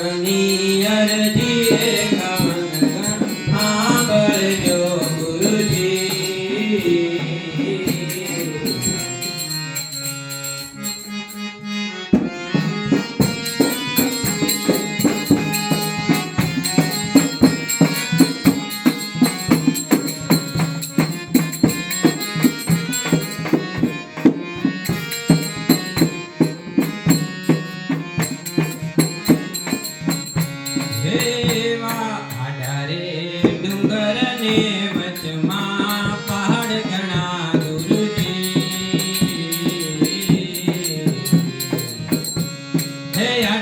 Sahani Arati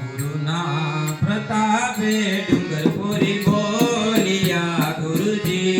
ગુરુના પ્રતાપે ડુંગરપુરી બોલિયા ગુરુજી.